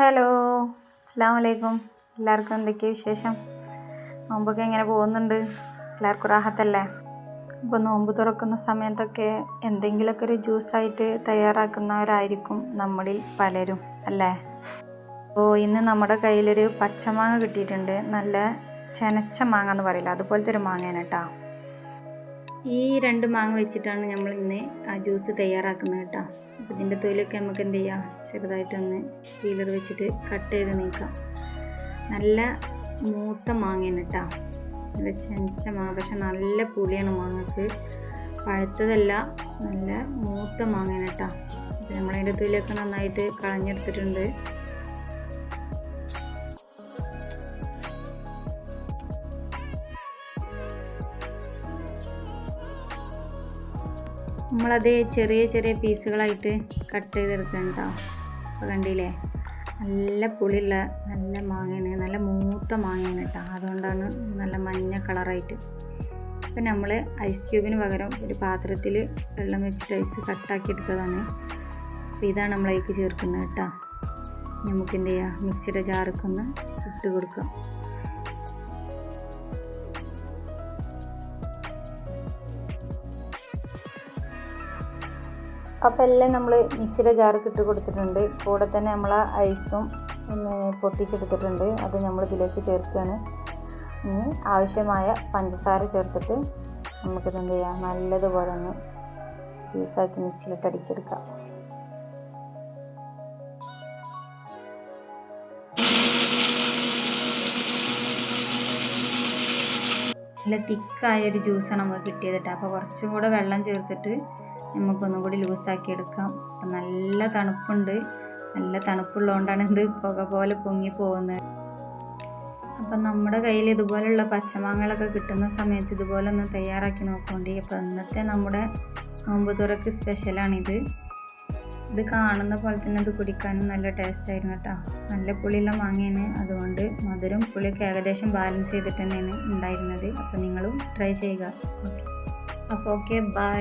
Hello അസ്സാം വലൈക്കും എല്ലാവർക്കും എന്തൊക്കെയാണ് വിശേഷം? നോമ്പൊക്കെ എങ്ങനെ പോകുന്നുണ്ട്? എല്ലാവർക്കും റാഹത്തല്ലേ? അപ്പോൾ നോമ്പ് തുറക്കുന്ന സമയത്തൊക്കെ എന്തെങ്കിലുമൊക്കെ ഒരു ജ്യൂസായിട്ട് തയ്യാറാക്കുന്നവരായിരിക്കും നമ്മളിൽ പലരും അല്ലേ? അപ്പോൾ ഇന്ന് നമ്മുടെ കയ്യിലൊരു പച്ചമാങ്ങ കിട്ടിയിട്ടുണ്ട്. നല്ല ചെനച്ച മാങ്ങ എന്ന് പറയില്ല? അതുപോലത്തെ ഒരു മാങ്ങയാണ് കേട്ടോ. ഈ രണ്ട് മാങ്ങ വെച്ചിട്ടാണ് നമ്മൾ ഇന്ന് ആ ജ്യൂസ് തയ്യാറാക്കുന്നത് കേട്ടോ. അപ്പോൾ ഇതിന്റെ തൊലിയൊക്കെ നമുക്ക് എന്ത് ചെയ്യാം? ചെറുതായിട്ടൊന്ന് പീലർ വെച്ചിട്ട് കട്ട് ചെയ്ത് നീക്കാം. നല്ല മൂത്ത മാങ്ങയാണ് കേട്ടോ. നല്ല ചെഞ്ച മാങ്ങ പക്ഷെ നല്ല പുളിയാണ് മാങ്ങക്ക്. പഴുത്തതല്ല നല്ല മൂത്ത മാങ്ങയാണ് കേട്ടോ. നമ്മളതിന്റെ തൊലിയൊക്കെ നന്നായിട്ട് കളഞ്ഞെടുത്തിട്ടുണ്ട്. നമ്മളത് ചെറിയ ചെറിയ പീസുകളായിട്ട് കട്ട് ചെയ്തെടുക്കണം കേട്ടോ കണ്ടില്ലേ? നല്ല പുളിയുള്ള നല്ല മാങ്ങയാണ്. നല്ല മൂത്ത മാങ്ങയാണ് കേട്ടോ അതുകൊണ്ടാണ് നല്ല മഞ്ഞ കളറായിട്ട്. ഇപ്പം നമ്മൾ ഐസ് ക്യൂബിന് പകരം ഒരു പാത്രത്തിൽ വെള്ളം വെച്ചിട്ട് ഐസ് കട്ടാക്കി എടുത്തതാണ് അപ്പോൾ ഇതാണ് നമ്മൾ ചേർക്കുന്നത് കേട്ടോ നമുക്ക് എന്ത് ചെയ്യുക മിക്സിയുടെ ജാറൊക്കെ ഇട്ട് കൊടുക്കാം. അപ്പോൾ എല്ലാം നമ്മൾ മിക്സിയുടെ ജാർക്ക് ഇട്ട് കൊടുത്തിട്ടുണ്ട്. കൂടെ തന്നെ നമ്മൾ ആ ഐസും ഒന്ന് പൊട്ടിച്ചെടുത്തിട്ടുണ്ട്. അത് നമ്മൾ ഇതിലേക്ക് ചേർക്കുകയാണ്. ഇനി ആവശ്യമായ പഞ്ചസാര ചേർത്തിട്ട് നമുക്കിത് എന്ത് ചെയ്യാം? നല്ലതുപോലെ ഒന്ന് ജ്യൂസാക്കി മിക്സിയിലിട്ട് അടിച്ചെടുക്കാം. നല്ല തിക്കായ ഒരു ജ്യൂസാണ് നമുക്ക് കിട്ടിയത് കേട്ടോ. അപ്പോൾ കുറച്ചും കൂടെ വെള്ളം ചേർത്തിട്ട് നമുക്കൊന്നും കൂടി ലൂസാക്കി എടുക്കാം. അപ്പം നല്ല തണുപ്പുണ്ട്. നല്ല തണുപ്പുള്ളതുകൊണ്ടാണ് ഇത് പുക പോലെ പൊങ്ങി പോകുന്നത്. അപ്പം നമ്മുടെ കയ്യിൽ ഇതുപോലെയുള്ള പച്ചമാങ്ങകളൊക്കെ കിട്ടുന്ന സമയത്ത് ഇതുപോലെ ഒന്ന് തയ്യാറാക്കി നോക്കണ്ടി. അപ്പം ഇന്നത്തെ നമ്മുടെ നോമ്പ് തുറക്ക് സ്പെഷ്യലാണിത്. ഇത് കാണുന്ന പോലെ തന്നെ ഇത് കുടിക്കാനും നല്ല ടേസ്റ്റ് ആയിരുന്നു കേട്ടോ. നല്ല പുളിയുള്ള മാങ്ങയാണ്. അതുകൊണ്ട് മധുരം പുളിയൊക്കെ ഏകദേശം ബാലൻസ് ചെയ്തിട്ട് തന്നെയാണ് ഉണ്ടായിരുന്നത്. അപ്പോൾ നിങ്ങളും ട്രൈ ചെയ്യുക. അപ്പോൾ ഓക്കെ ബൈ.